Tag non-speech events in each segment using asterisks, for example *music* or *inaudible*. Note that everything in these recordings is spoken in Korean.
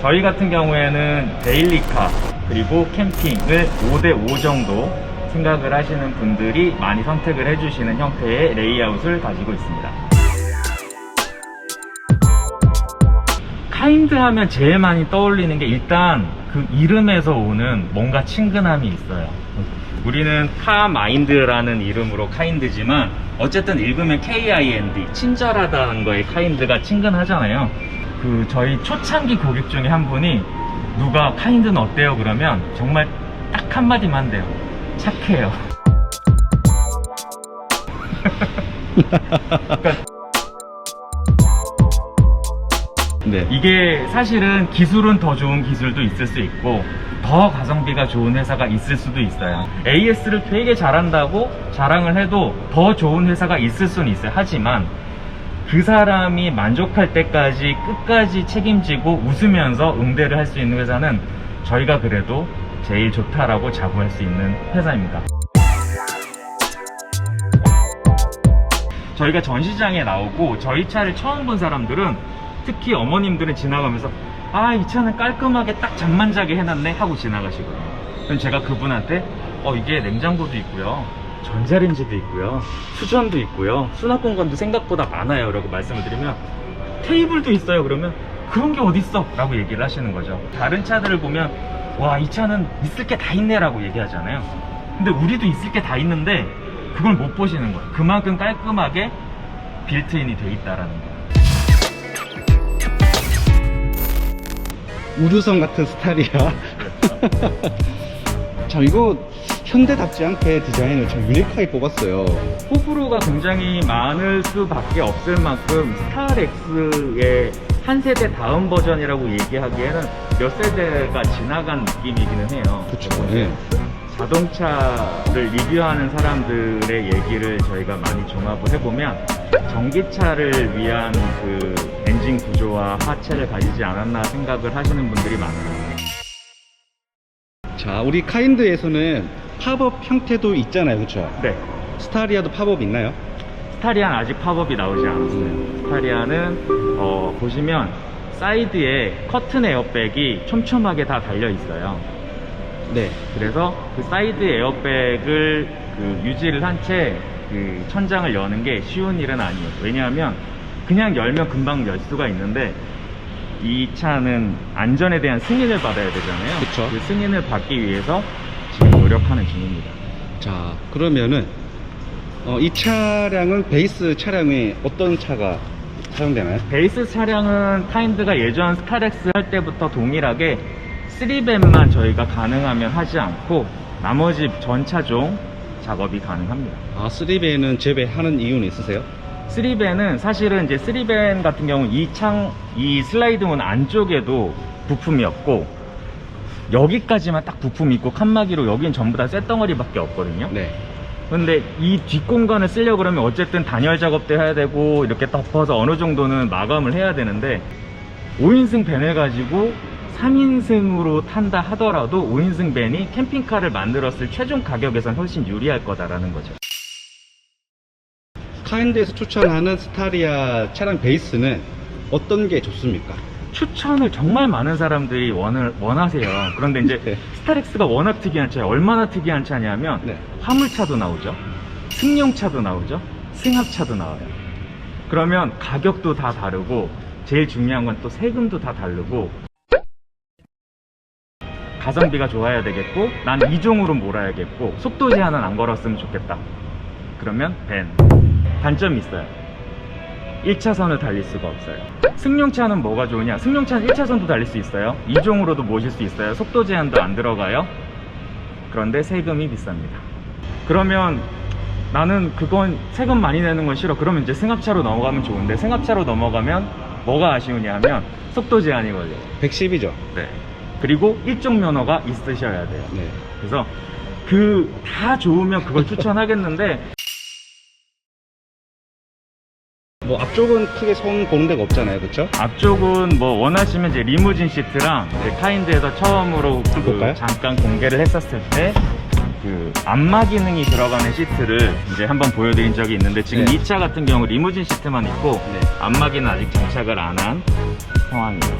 저희 같은 경우에는 데일리카 그리고 캠핑을 5대5 정도 생각을 하시는 분들이 많이 선택을 해주시는 형태의 레이아웃을 가지고 있습니다. 카인드 하면 제일 많이 떠올리는 게 일단 그 이름에서 오는 뭔가 친근함이 있어요. 우리는 카마인드라는 이름으로 카인드지만 어쨌든 읽으면 K-I-N-D 친절하다는 거에 카인드가 친근하잖아요. 그 저희 초창기 고객 중에 한 분이 누가 카인드는 어때요? 그러면 정말 딱 한마디만 한대요. 착해요. 그러니까 *laughs* 네. 이게 사실은 기술은 더 좋은 기술도 있을 수 있고 더 가성비가 좋은 회사가 있을 수도 있어요. AS를 되게 잘한다고 자랑을 해도 더 좋은 회사가 있을 수는 있어요. 하지만 그 사람이 만족할 때까지 끝까지 책임지고 웃으면서 응대를 할 수 있는 회사는 저희가 그래도 제일 좋다라고 자부할 수 있는 회사입니다. 저희가 전시장에 나오고 저희 차를 처음 본 사람들은 특히 어머님들은 지나가면서 아 이 차는 깔끔하게 딱 잠만 자게 해놨네. 하고 지나가시거든요. 그럼 제가 그분한테 어 이게 냉장고도 있고요 전자레인지도 있고요 수전도 있고요 수납 공간도 생각보다 많아요. 라고 말씀을 드리면 테이블도 있어요. 그러면 그런 게 어딨어? 라고 얘기를 하시는 거죠. 다른 차들을 보면 와 이 차는 있을 게 다 있네 라고 얘기하잖아요. 근데 우리도 있을 게 다 있는데 그걸 못 보시는 거예요. 그만큼 깔끔하게 빌트인이 돼 있다라는 거예요. 우주선 같은 스타일이야. *laughs* 참 이거 현대답지 않게 디자인을 참 유니크하게 뽑았어요. 호불호가 굉장히 많을 수밖에 없을 만큼 스타렉스의 한 세대 다음 버전이라고 얘기하기에는 몇 세대가 지나간 느낌이기는 해요. 그쵸. 예. 자동차를 리뷰하는 사람들의 얘기를 저희가 많이 종합을 해보면 전기차를 위한 그 엔진 구조와 하체를 가지지 않았나 생각을 하시는 분들이 많아요. 자, 우리 카인드에서는 팝업 형태도 있잖아요. 그렇죠? 네. 스타리아도 팝업 있나요? 스타리아는 아직 팝업이 나오지 않았어요. 스타리아는 어, 보시면 사이드에 커튼 에어백이 촘촘하게 다 달려 있어요. 네. 그래서 그 사이드 에어백을 그 유지를 한 채 그 천장을 여는 게 쉬운 일은 아니에요. 왜냐하면 그냥 열면 금방 열 수가 있는데 이 차는 안전에 대한 승인을 받아야 되잖아요. 그쵸. 그 승인을 받기 위해서 지금 노력하는 중입니다. 자, 그러면은 어, 이 차량은 베이스 차량에 어떤 차가 사용되나요? 베이스 차량은 카인드가 예전 스타렉스 할 때부터 동일하게 3밴만 저희가 가능하면 하지 않고 나머지 전 차종 작업이 가능합니다. 아, 3배는 재배하는 이유는 있으세요? 3밴은 사실은 이제 3밴 같은 경우는 이 창, 이 슬라이드 문 안쪽에도 부품이 없고 여기까지만 딱 부품이 있고 칸막이로 여긴 전부 다 쇳덩어리밖에 없거든요. 네. 근데 이 뒷공간을 쓰려고 그러면 어쨌든 단열 작업도 해야 되고 이렇게 덮어서 어느 정도는 마감을 해야 되는데 5인승 밴을 가지고 3인승으로 탄다 하더라도 5인승 밴이 캠핑카를 만들었을 최종 가격에선 훨씬 유리할 거다라는 거죠. 카인드에서 추천하는 스타리아 차량 베이스는 어떤 게 좋습니까? 추천을 정말 많은 사람들이 원을, 원하세요. 그런데 이제 *laughs* 네. 스타렉스가 워낙 특이한 차예요. 얼마나 특이한 차냐면 네. 화물차도 나오죠. 승용차도 나오죠. 승합차도 나와요. 그러면 가격도 다 다르고 제일 중요한 건 또 세금도 다 다르고 가성비가 좋아야 되겠고 난 이종으로 몰아야겠고 속도 제한은 안 걸었으면 좋겠다. 그러면 밴. 단점이 있어요. 1차선을 달릴 수가 없어요. 승용차는 뭐가 좋으냐? 승용차는 1차선도 달릴 수 있어요. 이종으로도 모실 수 있어요. 속도 제한도 안 들어가요. 그런데 세금이 비쌉니다. 그러면 나는 그건 세금 많이 내는 건 싫어. 그러면 이제 승합차로 넘어가면 좋은데 승합차로 넘어가면 뭐가 아쉬우냐 하면 속도 제한이 걸려요. 110이죠? 네. 그리고 일종 면허가 있으셔야 돼요. 네. 그래서 그 다 좋으면 그걸 추천하겠는데 뭐 앞쪽은 크게 손 보는 데가 없잖아요. 그렇죠? 앞쪽은 뭐 원하시면 이제 리무진 시트랑 이제 카인드에서 처음으로 그 볼까요? 잠깐 공개를 했었을 때 그 안마 기능이 들어가는 시트를 이제 한번 보여드린 적이 있는데 지금 네. 이 차 같은 경우 리무진 시트만 있고 네. 안마기는 아직 장착을 안 한 상황이에요.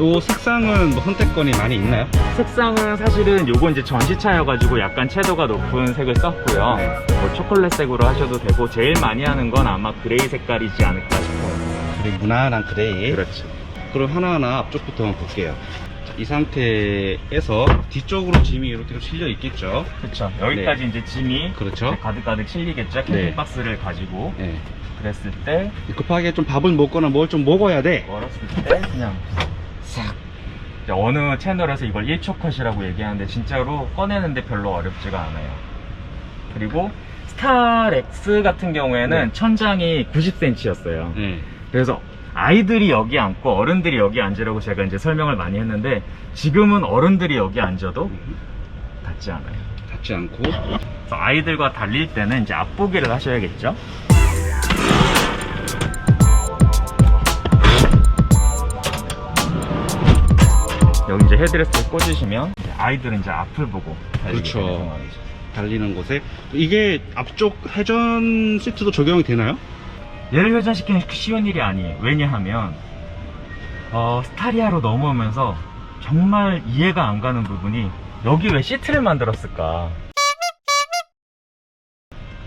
요 색상은 뭐 선택권이 많이 있나요? 색상은 사실은 요거 이제 전시차여가지고 약간 채도가 높은 색을 썼고요. 네. 뭐 초콜릿색으로 하셔도 되고 제일 많이 하는 건 아마 그레이 색깔이지 않을까 싶어요. 그리고 무난한 그레이. 그렇죠. 그럼 하나하나 앞쪽부터 한번 볼게요. 자, 이 상태에서 뒤쪽으로 짐이 이렇게 좀 실려 있겠죠? 그렇죠. 여기까지 이제 짐이 그렇죠. 가득가득 실리겠죠. 네. 캠핑박스를 가지고 네. 그랬을 때 급하게 좀 밥을 먹거나 뭘 좀 먹어야 돼. 멀었을 때 그냥 싹 이제 어느 채널에서 이걸 1초 컷이라고 얘기하는데 진짜로 꺼내는데 별로 어렵지가 않아요. 그리고 스타렉스 같은 경우에는 네. 천장이 90cm였어요. 네. 그래서 아이들이 여기 앉고 어른들이 여기 앉으라고 제가 이제 설명을 많이 했는데 지금은 어른들이 여기 앉아도 닿지 않아요. 닿지 않고. 아이들과 달릴 때는 이제 앞보기를 하셔야겠죠. 여기 이제 헤드레스를 꽂으시면 이제 아이들은 이제 앞을 보고 달리게 그렇죠. 되는 상황이죠. 달리는 곳에. 이게 앞쪽 회전 시트도 적용이 되나요? 얘를 회전시키는 게 쉬운 일이 아니에요. 왜냐하면 어, 스타리아로 넘어오면서 정말 이해가 안 가는 부분이 여기 왜 시트를 만들었을까?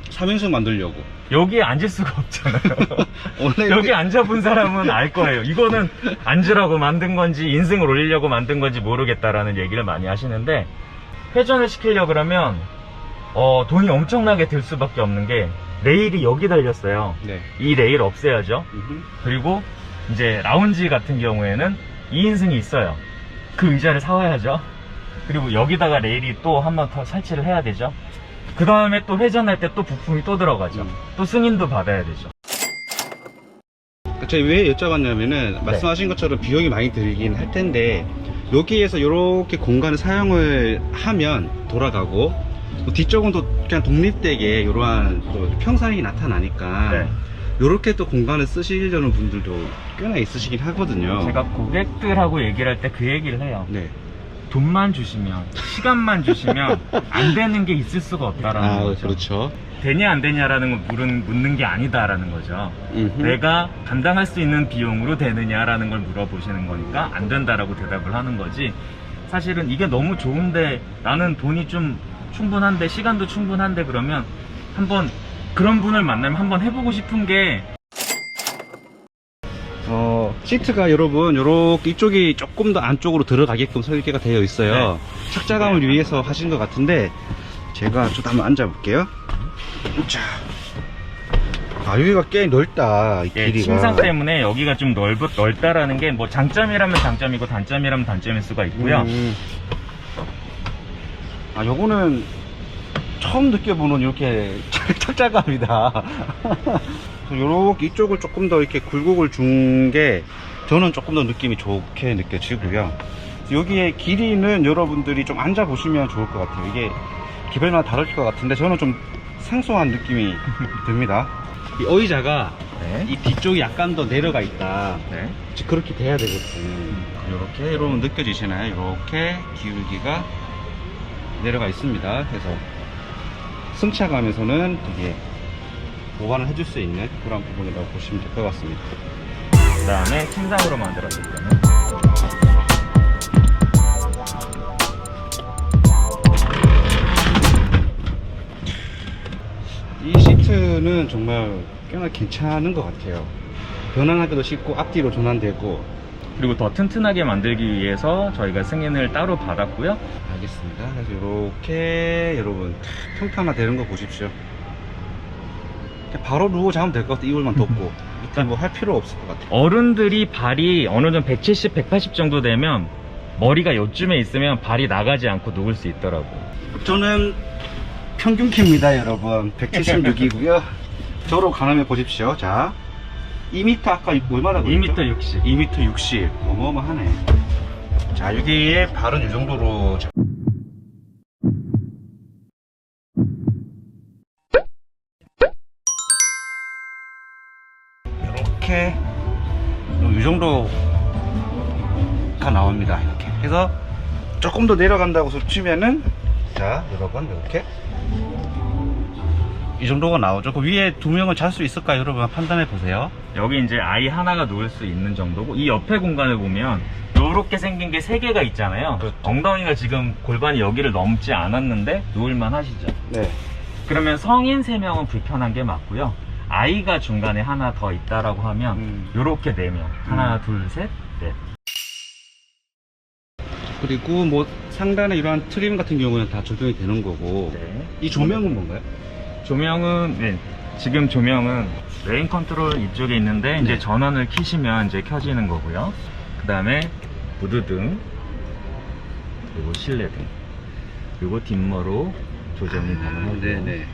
3인승 만들려고. 여기에 앉을 수가 없잖아요. *laughs* 원래 여기 앉아본 사람은 알 거예요. 이거는 앉으라고 만든 건지 인승을 올리려고 만든 건지 모르겠다라는 얘기를 많이 하시는데 회전을 시키려 그러면 어, 돈이 엄청나게 들 수밖에 없는 게 레일이 여기 달렸어요. 네. 이 레일 없애야죠. 음흠. 그리고 이제 라운지 같은 경우에는 2인승이 있어요. 그 의자를 사와야죠. 그리고 여기다가 레일이 또 한 번 더 설치를 해야 되죠. 그 다음에 또 회전할 때 또 부품이 또 들어가죠. 음. 또 승인도 받아야 되죠. 제가 왜 여쭤봤냐면은 말씀하신 것처럼 비용이 많이 들긴 할 텐데 여기에서 이렇게 공간을 사용을 하면 돌아가고 뭐 뒤쪽은 또 그냥 독립되게 이러한 또 평상이 나타나니까 네. 이렇게 또 공간을 쓰시려는 분들도 꽤나 있으시긴 하거든요. 제가 고객들하고 얘기를 할 때 그 얘기를 해요. 네. 돈만 주시면, 시간만 주시면 *laughs* 안 되는 게 있을 수가 없다라는 아 거죠. 그렇죠. 되냐 안 되냐라는 건 물은 묻는 게 아니다라는 거죠. 음흠. 내가 감당할 수 있는 비용으로 되느냐라는 걸 물어보시는 거니까 안 된다라고 대답을 하는 거지. 사실은 이게 너무 좋은데 나는 돈이 좀 충분한데 시간도 충분한데 그러면 한번 그런 분을 만나면 한번 해보고 싶은 게 어, 시트가 여러분, 요렇게 이쪽이 조금 더 안쪽으로 들어가게끔 설계가 되어 있어요. 착자감을 위해서 하신 것 같은데, 제가 좀 한번 앉아 볼게요. 자. 아, 여기가 꽤 넓다, 이 예, 길이가. 침상 때문에 여기가 좀 넓, 넓다라는 게 뭐 장점이라면 장점이고 단점이라면 단점일 수가 있고요. 음. 아, 요거는 처음 느껴보는 이렇게 착자감이다. *laughs* 요렇게 이쪽을 조금 더 이렇게 굴곡을 준 게 저는 조금 더 느낌이 좋게 느껴지고요. 여기에 길이는 여러분들이 좀 앉아 보시면 좋을 것 같아요. 이게 기별마다 다를 것 같은데 저는 좀 생소한 느낌이 *laughs* 듭니다. 이 의자가 네. 이 뒤쪽이 약간 더 내려가 있다. 네. 그렇게 돼야 되거든. 이렇게 여러분 느껴지시나요? 이렇게 기울기가 내려가 있습니다. 그래서 승차감에서는 되게 보완을 해줄 수 있는 그런 부분이라고 보시면 될 것 같습니다. 그 다음에 침상으로 만들었을 때는 이 시트는 정말 꽤나 괜찮은 것 같아요. 변환하기도 쉽고 앞뒤로 전환되고 그리고 더 튼튼하게 만들기 위해서 저희가 승인을 따로 받았고요. 알겠습니다. 그래서 이렇게 여러분 평탄화 되는 거 보십시오. 바로 누워 자면 될 것 같아. 이불만 덮고 *laughs* 밑에 뭐할 필요 없을 것 같아요. 어른들이 발이 어느 정도 170, 180 정도 되면 머리가 요쯤에 있으면 발이 나가지 않고 누울 수 있더라고요. 저는 평균 키입니다, 여러분. 176이고요. *laughs* 저로 가늠해 보십시오. 자, 2m 아까 얼마나 2m 60. 2m 60. 어마어마하네. 자, 여기에 발은 이 정도로. 자- 이렇게 이 정도가 나옵니다. 이렇게 해서 조금 더 내려간다고 치면은 자, 여러분, 이렇게. 이 정도가 나오죠. 그 위에 두 명은 잘 수 있을까요? 여러분 판단해 보세요. 여기 이제 아이 하나가 누울 수 있는 정도고 이 옆에 공간을 보면 요렇게 생긴 게 세 개가 있잖아요. 그렇죠. 엉덩이가 지금 골반이 여기를 넘지 않았는데 누울만 하시죠. 네. 그러면 성인 3명은 불편한 게 맞고요. 아이가 중간에 하나 더 있다라고 하면 음. 요렇게 4명. 하나, 둘, 셋, 넷. 그리고 뭐 상단에 이러한 트림 같은 경우는 다 적용이 되는 거고. 네. 이 조명은 뭔가요? 조명은 네, 지금 조명은 레인 컨트롤 이쪽에 있는데 이제 네. 전원을 켜시면 이제 켜지는 거고요. 그 다음에 무드등 그리고 실내등 그리고 dim머로 조정이 가능하고 네네.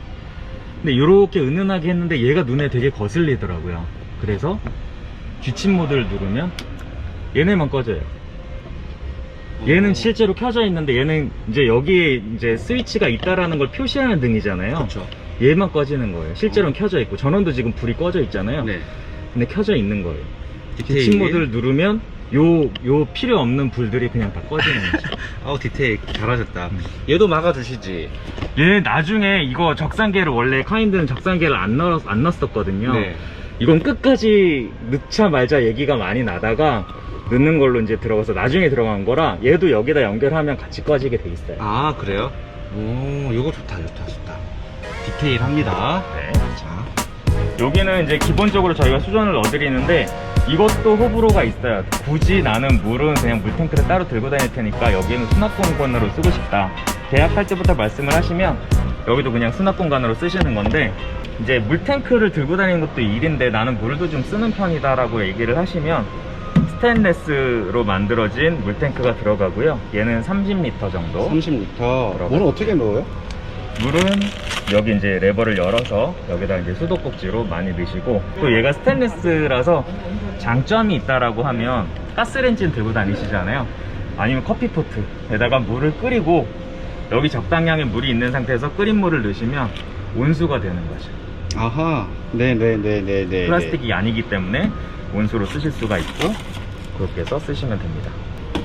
근데 이렇게 은은하게 했는데 얘가 눈에 되게 거슬리더라고요. 그래서 귀침 모드를 누르면 얘네만 꺼져요. 얘는 실제로 켜져 있는데 얘는 이제 여기에 이제 스위치가 있다라는 걸 표시하는 등이잖아요. 그렇죠. 얘만 꺼지는 거예요. 실제로는 켜져 있고 전원도 지금 불이 꺼져 있잖아요. 네. 근데 켜져 있는 거예요. 디테일. 귀침 모드를 누르면 요, 요 필요 없는 불들이 그냥 다 꺼지는 거죠. *laughs* 아우 디테일 잘하셨다. 얘도 막아주시지. 얘 나중에 이거 적상계를 원래 카인드는 적상계를 안 넣었, 안 넣었었거든요. 네. 이건 끝까지 넣자 말자 얘기가 많이 나다가 넣는 걸로 이제 들어가서 나중에 들어간 거라 얘도 여기다 연결하면 같이 꺼지게 돼 있어요. 아 그래요? 오, 이거 좋다, 좋다. 디테일합니다. 네. 자, 여기는 이제 기본적으로 저희가 수전을 넣어드리는데 이것도 호불호가 있어요. 굳이 나는 물은 그냥 물탱크를 따로 들고 다닐 테니까 여기는 수납 공간으로 쓰고 싶다. 계약할 때부터 말씀을 하시면 여기도 그냥 수납 공간으로 쓰시는 건데 이제 물탱크를 들고 다니는 것도 일인데 나는 물도 좀 쓰는 편이다 라고 얘기를 하시면 스테인레스로 만들어진 물탱크가 들어가고요. 얘는 30리터 정도. 30리터. 물은 어떻게 넣어요? 물은 여기 이제 레버를 열어서 여기다 이제 수도꼭지로 많이 넣으시고 또 얘가 스테인레스라서 장점이 있다라고 하면 가스레인지는 들고 다니시잖아요 아니면 커피포트에다가 물을 끓이고 여기 적당량의 물이 있는 상태에서 끓인 물을 넣으시면 온수가 되는 거죠 아하. 네네네네네. 플라스틱이 아니기 때문에 온수로 쓰실 수가 있고 그렇게 해서 쓰시면 됩니다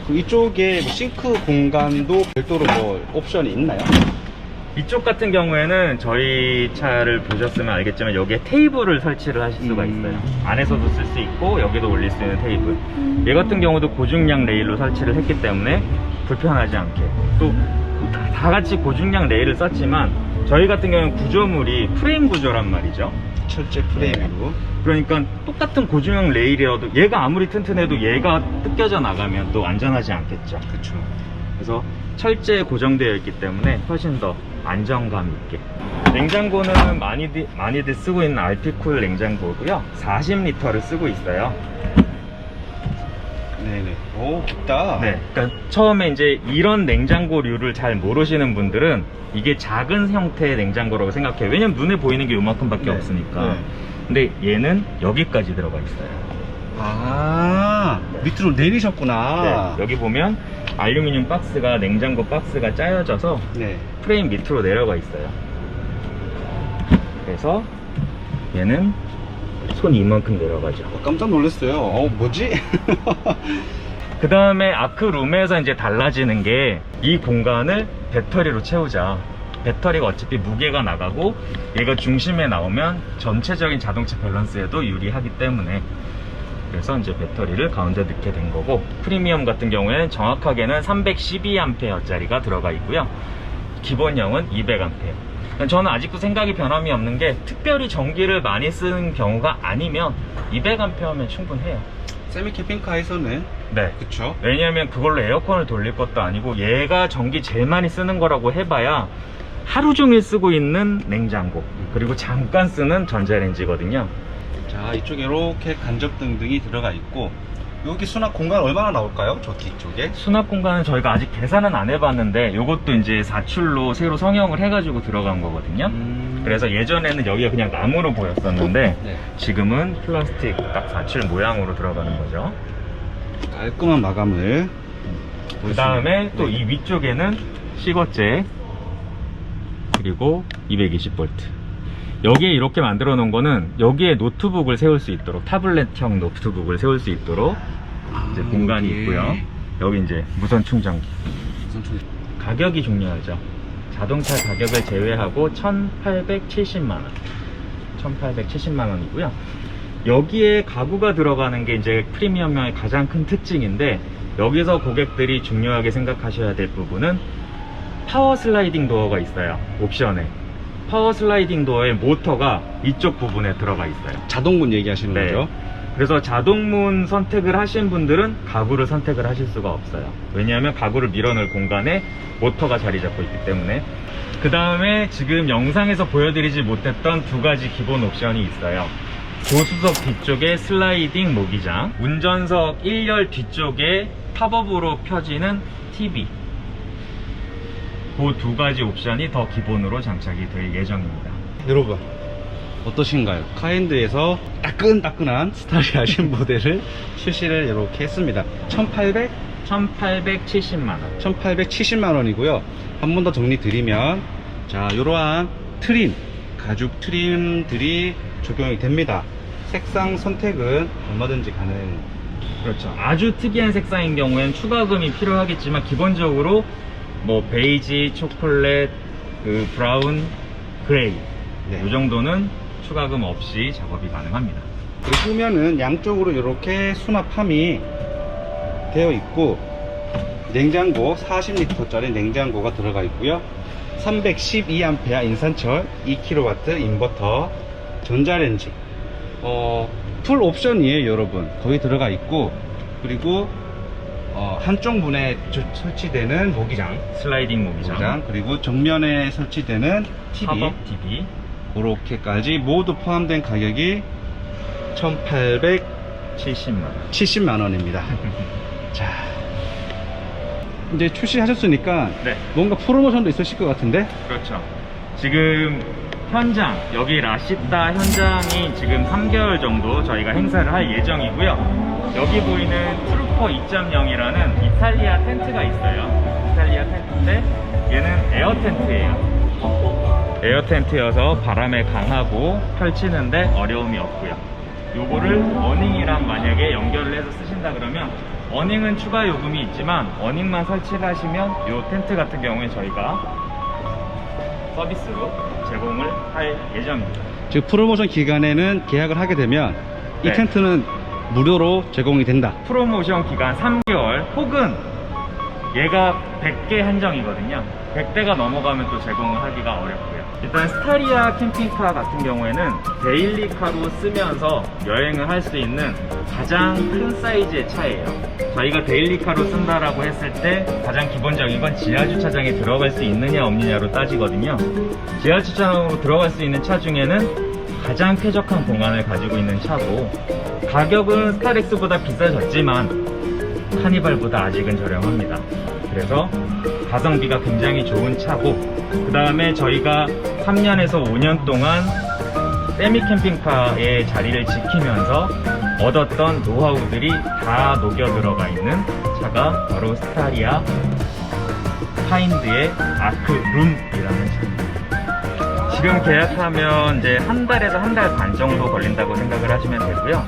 그 이쪽에 뭐 싱크 공간도 별도로 뭐 옵션이 있나요? 이쪽 같은 경우에는 저희 차를 보셨으면 알겠지만 여기에 테이블을 설치를 하실 수가 음. 있어요. 안에서도 쓸 수 있고 여기도 올릴 수 있는 테이블. 얘 같은 경우도 고중량 레일로 설치를 했기 때문에 불편하지 않게 또 다 같이 고중량 레일을 썼지만 저희 같은 경우는 구조물이 프레임 구조란 말이죠. 철제 프레임으로. 그러니까 똑같은 고중량 레일이라도 얘가 아무리 튼튼해도 얘가 뜯겨져 나가면 또 안전하지 않겠죠. 그쵸. 그래서 철제에 고정되어 있기 때문에 훨씬 더 안정감 있게 냉장고는 많이들, 많이들 쓰고 있는 알피쿨 냉장고고요 40리터를 쓰고 있어요 네네. 오, 깊다. 네, 그러니까 처음에 이제 이런 냉장고류를 잘 모르시는 분들은 이게 작은 형태의 냉장고라고 생각해요 왜냐면 눈에 보이는 게 요만큼밖에 네, 없으니까 네. 근데 얘는 여기까지 들어가 있어요 아, 밑으로 내리셨구나. 네, 여기 보면 알루미늄 박스가 냉장고 박스가 짜여져서 네. 프레임 밑으로 내려가 있어요. 그래서 얘는 손 이만큼 내려가죠. 어, 깜짝 놀랐어요. 어, 뭐지? *laughs* 그 다음에 아크룸에서 이제 달라지는 게 이 공간을 배터리로 채우자. 배터리가 어차피 무게가 나가고 얘가 중심에 나오면 전체적인 자동차 밸런스에도 유리하기 때문에 그래서 이제 배터리를 가운데 넣게 된 거고 프리미엄 같은 경우에는 정확하게는 312A짜리가 들어가 있고요. 기본형은 200A. 저는 아직도 생각이 변함이 없는 게 특별히 전기를 많이 쓰는 경우가 아니면 200A면 충분해요. 세미 캠핑카에서는 네. 그쵸? 왜냐면 그걸로 에어컨을 돌릴 것도 아니고 얘가 전기 제일 많이 쓰는 거라고 해봐야 하루 종일 쓰고 있는 냉장고 그리고 잠깐 쓰는 전자레인지거든요. 자, 이쪽에 이렇게 간접 등 등이 들어가 있고 여기 수납 공간 얼마나 나올까요? 저 뒤쪽에? 수납 공간은 저희가 아직 계산은 안 해봤는데 이것도 이제 사출로 새로 성형을 해가지고 들어간 거거든요. 음... 그래서 예전에는 여기가 그냥 나무로 보였었는데 네. 지금은 플라스틱 딱 사출 모양으로 들어가는 거죠. 깔끔한 마감을 그 다음에 또 네. 이 위쪽에는 시거제 그리고 220V 여기에 이렇게 만들어 놓은 거는 여기에 노트북을 세울 수 있도록 타블렛형 노트북을 세울 수 있도록 이제 아, 공간이 여기에 있고요 여기 이제 무선 충전기 무선 충전. 가격이 중요하죠 자동차 가격을 제외하고 1,870만 원. 1,870만 원이고요. 여기에 가구가 들어가는 게 이제 프리미엄명의 가장 큰 특징인데 여기서 고객들이 중요하게 생각하셔야 될 부분은 파워 슬라이딩 도어가 있어요. 옵션에. 파워 슬라이딩 도어의 모터가 이쪽 부분에 들어가 있어요. 자동문 얘기하시는 네. 거죠? 그래서 자동문 선택을 하신 분들은 가구를 선택을 하실 수가 없어요. 왜냐하면 가구를 밀어넣을 공간에 모터가 자리 잡고 있기 때문에. 그 다음에 지금 영상에서 보여드리지 못했던 두 가지 기본 옵션이 있어요. 고수석 뒤쪽에 슬라이딩 모기장, 운전석 1열 뒤쪽에 팝업으로 펴지는 TV. 그 두 가지 옵션이 더 기본으로 장착이 될 예정입니다. 여러분 어떠신가요? 카엔드에서 따끈따끈한 스타리아 신 *laughs* 모델을 출시를 이렇게 했습니다. 1800, 1870만 원. 1870만 원이고요. 한 번 더 정리 드리면 자 이러한 트림, 가죽 트림들이 적용이 됩니다. 색상 선택은 얼마든지 가능. 그렇죠. 아주 특이한 색상인 경우엔 추가금이 필요하겠지만 기본적으로 뭐 베이지, 초콜릿, 그 브라운, 그레이 네. 이 정도는 추가금 없이 작업이 가능합니다. 그리고 후면은 양쪽으로 이렇게 수납함이 되어 있고 냉장고 40리터짜리 냉장고가 들어가 있고요 312A 인산철 2kW 인버터 전자레인지 어, 풀 옵션이에요 여러분 거기 들어가 있고 그리고 어, 한쪽 문에 저- 설치되는 모기장 슬라이딩 모기장, 모기장 그리고 정면에 설치되는 TV 팝업 TV, 그렇게까지 모두 포함된 가격이 1870만 70만 원. 원입니다. *laughs* 자, 이제 출시하셨으니까 네. 뭔가 프로모션도 있으실 것 같은데? 그렇죠. 지금 현장, 여기 라시타 현장이 지금 3개월 정도 저희가 행사를 할 예정이고요. 여기 보이는 트루퍼 2.0이라는 이탈리아 텐트가 있어요. 이탈리아 텐트인데 얘는 에어 텐트예요. 에어 텐트여서 바람에 강하고 펼치는데 어려움이 없고요. 요거를 어닝이랑 만약에 연결을 해서 쓰신다 그러면 어닝은 추가 요금이 있지만 어닝만 설치를 하시면 요 텐트 같은 경우에 저희가 서비스로 제공을 할 예정입니다. 지금 프로모션 기간에는 계약을 하게 되면 이 네. 텐트는 무료로 제공이 된다. 프로모션 기간 3개월 혹은 얘가 100개 한정이거든요. 100대가 넘어가면 또 제공을 하기가 어렵고요. 일단 스타리아 캠핑카 같은 경우에는 데일리카로 쓰면서 여행을 할 수 있는 가장 큰 사이즈의 차예요. 저희가 데일리카로 쓴다라고 했을 때 가장 기본적인 건 지하주차장에 들어갈 수 있느냐 없느냐로 따지거든요. 지하주차장으로 들어갈 수 있는 차 중에는 가장 쾌적한 공간을 가지고 있는 차고 가격은 스타렉스보다 비싸졌지만 카니발보다 아직은 저렴합니다. 그래서 가성비가 굉장히 좋은 차고 그 다음에 저희가 3년에서 5년 동안 세미 캠핑카의 자리를 지키면서 얻었던 노하우들이 다 녹여 들어가 있는 차가 바로 스타리아 파인드의 아크룸이라는 차입니다. 지금 계약하면 이제 한 달에서 한 달 반 정도 걸린다고 생각을 하시면 되고요.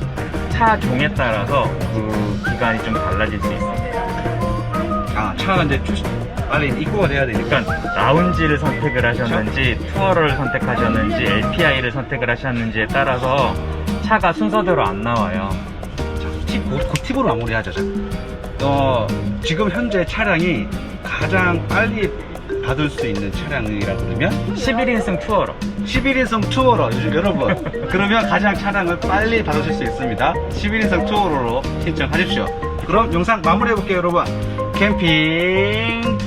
차 종에 따라서 그 기간이 좀 달라질 수 있습니다. 아, 차가 이제 출시, 빨리 입고가 돼야 되니까. 그러니까 라운지를 선택을 하셨는지 투어를 선택하셨는지 LPI를 선택을 하셨는지에 따라서 차가 순서대로 안 나와요. 자, 팁, 그, 그 팁으로 마무리하자. 자. 어, 지금 현재 차량이 가장 빨리 받을 수 있는 차량이라 그러면? 11인승 투어로. 11인승 투어로 요즘 여러분. 그러면 가장 차량을 빨리 받으실 수 있습니다. 11인승 투어로로 신청하십시오. 그럼 영상 마무리해 볼게요 여러분. 캠핑